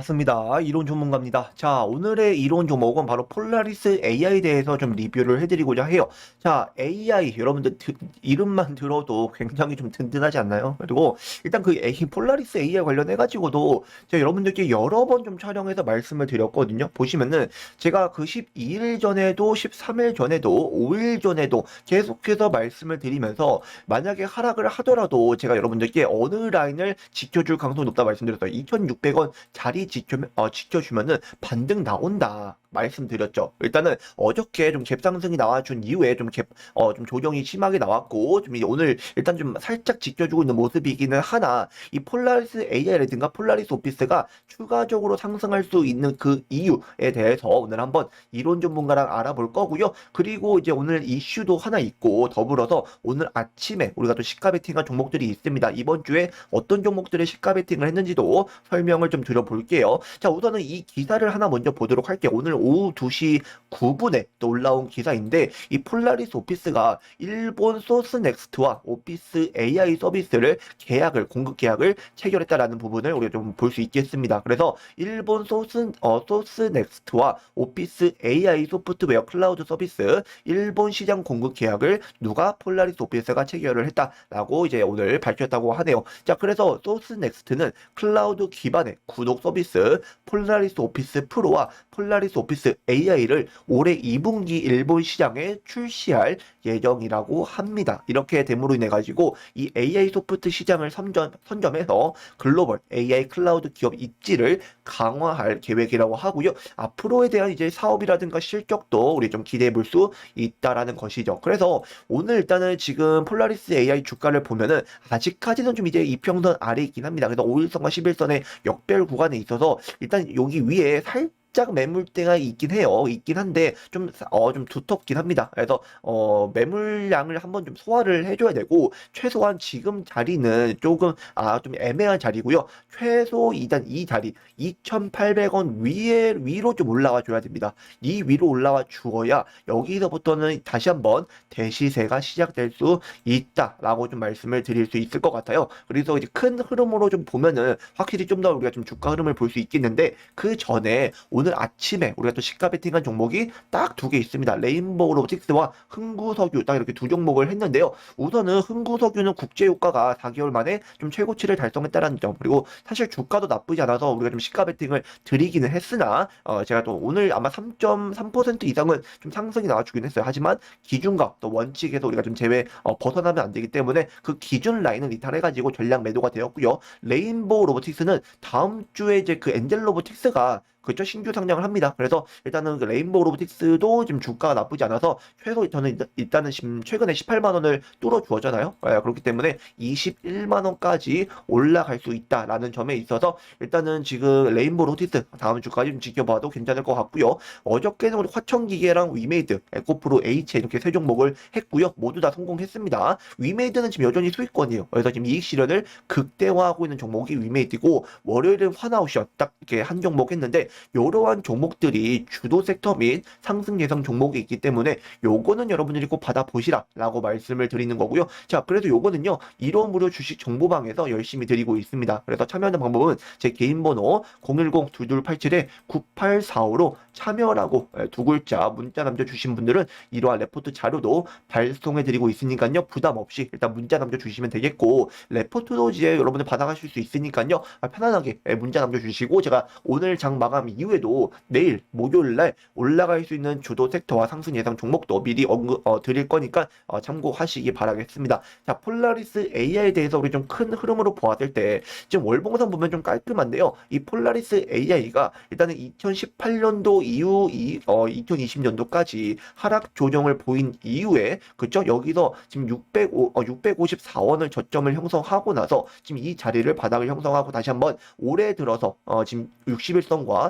반갑습니다. 이론 전문가입니다. 자, 오늘의 이론 종목은 바로 폴라리스 AI에 대해서 좀 리뷰를 해드리고자 해요. 자, AI 여러분들 드- 이름만 들어도 굉장히 좀 든든하지 않나요? 그리고 일단 그 A, 폴라리스 AI 관련해 가지고도 제가 여러분들께 여러 번 좀 촬영해서 말씀을 드렸거든요. 보시면은 제가 그 12일 전에도 13일 전에도 5일 전에도 계속해서 말씀을 드리면서 만약에 하락을 하더라도 제가 여러분들께 어느 라인을 지켜줄 가능성이 높다 말씀드렸어요. 2,600원 자리 지켜, 어, 지켜주면은 반등 나온다. 말씀드렸죠. 일단은 어저께 좀 갭상승이 나와준 이후에 좀 갭, 어, 좀 조정이 심하게 나왔고, 좀 오늘 일단 좀 살짝 지켜주고 있는 모습이기는 하나, 이 폴라리스 AI라든가 폴라리스 오피스가 추가적으로 상승할 수 있는 그 이유에 대해서 오늘 한번 이론 전문가랑 알아볼 거고요. 그리고 이제 오늘 이슈도 하나 있고, 더불어서 오늘 아침에 우리가 또 시가 베팅한 종목들이 있습니다. 이번 주에 어떤 종목들의 시가 베팅을 했는지도 설명을 좀 드려볼게요. 자, 우선은 이 기사를 하나 먼저 보도록 할게요. 오늘 오후 2시 9분에 또 올라온 기사인데, 이 폴라리스 오피스가 일본 소스넥스트와 오피스 AI 서비스를 계약을, 공급 계약을 체결했다라는 부분을 우리가 좀 볼 수 있겠습니다. 그래서 일본 소스, 어, 소스넥스트와 오피스 AI 소프트웨어 클라우드 서비스 일본 시장 공급 계약을 누가 폴라리스 오피스가 체결을 했다라고 이제 오늘 밝혔다고 하네요. 자, 그래서 소스넥스트는 클라우드 기반의 구독 서비스 폴라리스 오피스 프로와 폴라리스 오피스 AI를 올해 2분기 일본 시장에 출시할 예정이라고 합니다. 이렇게 됨으로 인해 가지고 이 AI 소프트 시장을 선점, 선점해서 글로벌 AI 클라우드 기업 입지를 강화할 계획이라고 하고요. 앞으로에 대한 이제 사업이라든가 실적도 우리 좀 기대해 볼 수 있다라는 것이죠. 그래서 오늘 일단은 지금 폴라리스 AI 주가를 보면은 아직까지는 좀 이제 이평선 아래 있긴 합니다. 그래서 5일선과 11선의 역별 구간에 있어서 일단 여기 위에 살 살짝 매물대가 있긴 해요. 있긴 한데 좀 어 좀 두텁긴 합니다. 그래서 어 매물량을 한번 좀 소화를 해줘야 되고 최소한 지금 자리는 조금 아 좀 애매한 자리고요. 최소 일단 이 자리 2,800원 위에 위로 좀 올라와 줘야 됩니다. 이 위로 올라와 주어야 여기서부터는 다시 한번 대시세가 시작될 수 있다라고 좀 말씀을 드릴 수 있을 것 같아요. 그래서 이제 큰 흐름으로 좀 보면은 확실히 좀 더 우리가 좀 주가 흐름을 볼 수 있겠는데 그 전에 오늘 아침에 우리가 또 시가 베팅한 종목이 딱 두 개 있습니다. 레인보우 로보틱스와 흥구석유 딱 이렇게 두 종목을 했는데요. 우선은 흥구석유는 국제유가가 4개월 만에 좀 최고치를 달성했다는 점 그리고 사실 주가도 나쁘지 않아서 우리가 좀 시가 베팅을 드리기는 했으나 어 제가 또 오늘 아마 3.3% 이상은 좀 상승이 나와주긴 했어요. 하지만 기준과 또 원칙에서 우리가 좀 제외 어, 벗어나면 안 되기 때문에 그 기준 라인을 이탈해가지고 전량 매도가 되었고요. 레인보우 로보틱스는 다음 주에 이제 그 엔젤 로보틱스가 그죠 신규 상장을 합니다. 그래서 일단은 그 레인보우 로보틱스도 지금 주가가 나쁘지 않아서 최소 저는 일단- 일단은 지금 최근에 18만 원을 뚫어 주었잖아요. 예, 그렇기 때문에 21만 원까지 올라갈 수 있다라는 점에 있어서 일단은 지금 레인보우 로보틱스 다음 주까지 좀 지켜봐도 괜찮을 것 같고요. 어저께는 우리 화천기계랑 위메이드, 에코프로 H 이렇게 세 종목을 했고요. 모두 다 성공했습니다. 위메이드는 지금 여전히 수익권이에요. 그래서 지금 이익 실현을 극대화하고 있는 종목이 위메이드고 월요일은 화나우션 딱 이렇게 한 종목 했는데 이러한 종목들이 주도 섹터 및 상승 예상 종목이 있기 때문에 요거는 여러분들이 꼭 받아보시라 라고 말씀을 드리는 거고요. 자, 그래도 요거는요. 이론 무료 주식 정보방에서 열심히 드리고 있습니다. 그래서 참여하는 방법은 제 개인 번호 010-2287-9845로 참여라고 예, 두 글자 문자 남겨주신 분들은 이러한 레포트 자료도 발송해 드리고 있으니까요. 부담 없이 일단 문자 남겨주시면 되겠고 레포트도 이제 여러분들 받아가실 수 있으니까요. 아, 편안하게 예, 문자 남겨주시고 제가 오늘 장 마감 이후에도 내일 목요일 날 올라갈 수 있는 주도 섹터와 상승 예상 종목도 미리 언급 어, 드릴 거니까 어, 참고하시기 바라겠습니다. 자, 폴라리스 AI에 대해서 우리 좀 큰 흐름으로 보았을 때 지금 월봉상 보면 좀 깔끔한데요. 이 폴라리스 AI가 일단은 2018년도 이후 이, 어, 2020년도까지 하락 조정을 보인 이후에 그쵸 여기서 지금 605, 어, 654원을 저점을 형성하고 나서 지금 이 자리를 바닥을 형성하고 다시 한번 올해 들어서 어, 지금 61선과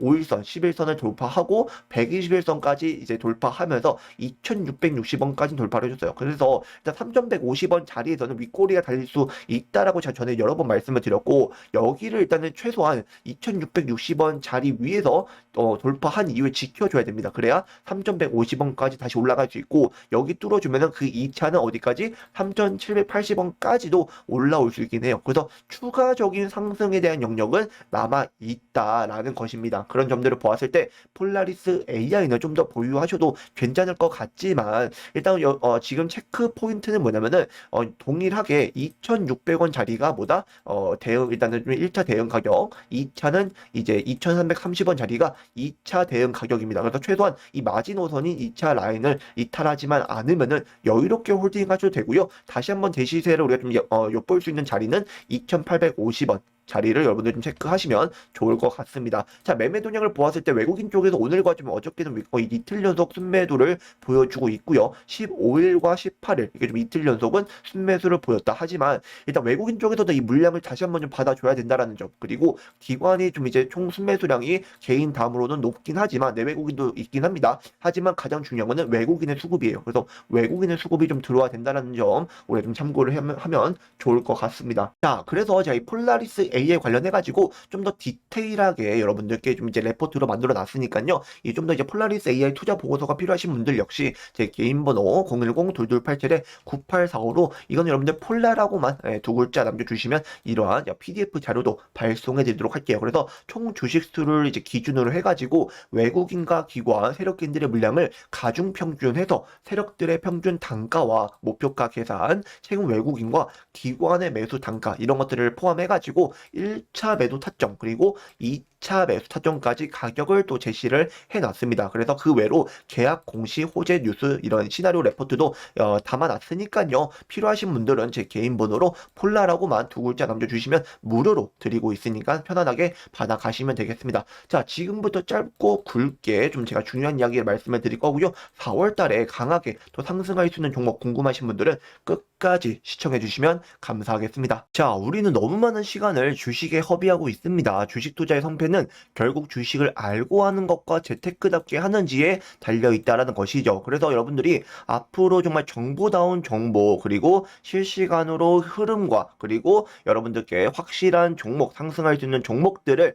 5일선, 11선을 돌파하고 121선까지 이제 돌파하면서 2,660원까지 돌파를 해줬어요. 그래서 일단 3,150원 자리에서는 윗꼬리가 달릴 수 있다라고 제가 전에 여러 번 말씀을 드렸고 여기를 일단은 최소한 2,660원 자리 위에서 어, 돌파한 이후에 지켜줘야 됩니다. 그래야 3,150원까지 다시 올라갈 수 있고 여기 뚫어주면은 그 2차는 어디까지 3,780원까지도 올라올 수 있긴 해요. 그래서 추가적인 상승에 대한 영역은 남아 있다라는 것입니다. 그런 점들을 보았을 때 폴라리스 AI는 좀 더 보유하셔도 괜찮을 것 같지만 일단 여- 어, 지금 체크 포인트는 뭐냐면은 어, 동일하게 2,600원 자리가 뭐다 어, 대응 일단은 좀 1차 대응 가격, 2차는 이제 2,330원 자리가 2차 대응 가격입니다. 그래서 최소한 이 마지노선인 2차 라인을 이탈하지만 않으면은 여유롭게 홀딩하셔도 되고요. 다시 한번 대시세를 우리가 좀 여- 어, 엿볼 수 있는 자리는 2,850원. 자리를 여러분들 좀 체크하시면 좋을 것 같습니다. 자, 매매 동향을 보았을 때 외국인 쪽에서 오늘과 좀 어저께는 거의 이틀 연속 순매도를 보여주고 있고요. 15일과 18일 이게 좀 이틀 연속은 순매수를 보였다. 하지만 일단 외국인 쪽에서도 이 물량을 다시 한번 좀 받아줘야 된다라는 점. 그리고 기관이 좀 이제 총 순매수량이 개인 다음으로는 높긴 하지만 내외국인도 있긴 합니다. 하지만 가장 중요한 거는 외국인의 수급이에요. 그래서 외국인의 수급이 좀 들어와야 된다는 점 우리가 좀 참고를 하면, 하면 좋을 것 같습니다. 자, 그래서 제가 이 폴라리스 A에 관련해 가지고 좀 더 디테일하게 여러분들께 좀 이제 레포트로 만들어 놨으니까요. 이 좀 더 이제 폴라리스 AI 투자 보고서가 필요하신 분들 역시 제 개인 번호 010-2287-9845로 이건 여러분들 폴라라고만 예, 두 글자 남겨주시면 이러한 PDF 자료도 발송해 드리도록 할게요. 그래서 총 주식 수를 이제 기준으로 해가지고 외국인과 기관, 세력인들의 물량을 가중 평균해서 세력들의 평균 단가와 목표가 계산, 최근 외국인과 기관의 매수 단가 이런 것들을 포함해가지고 1차 매도 타점 그리고 2 차 매수 타점까지 가격을 또 제시를 해놨습니다. 그래서 그 외로 계약 공시 호재 뉴스 이런 시나리오 레포트도 어, 담아놨으니까요. 필요하신 분들은 제 개인 번호로 폴라라고만 두 글자 남겨주시면 무료로 드리고 있으니까 편안하게 받아가시면 되겠습니다. 자, 지금부터 짧고 굵게 좀 제가 중요한 이야기를 말씀을 드릴 거고요. 4월 달에 강하게 또 상승할 수 있는 종목 궁금하신 분들은 끝까지 시청해 주시면 감사하겠습니다. 자, 우리는 너무 많은 시간을 주식에 허비하고 있습니다. 주식 투자의 성패는 결국 주식을 알고 하는 것과 재테크답게 하는지에 달려 있다라는 것이죠. 그래서 여러분들이 앞으로 정말 정보다운 정보 그리고 실시간으로 흐름과 그리고 여러분들께 확실한 종목 상승할 수 있는 종목들을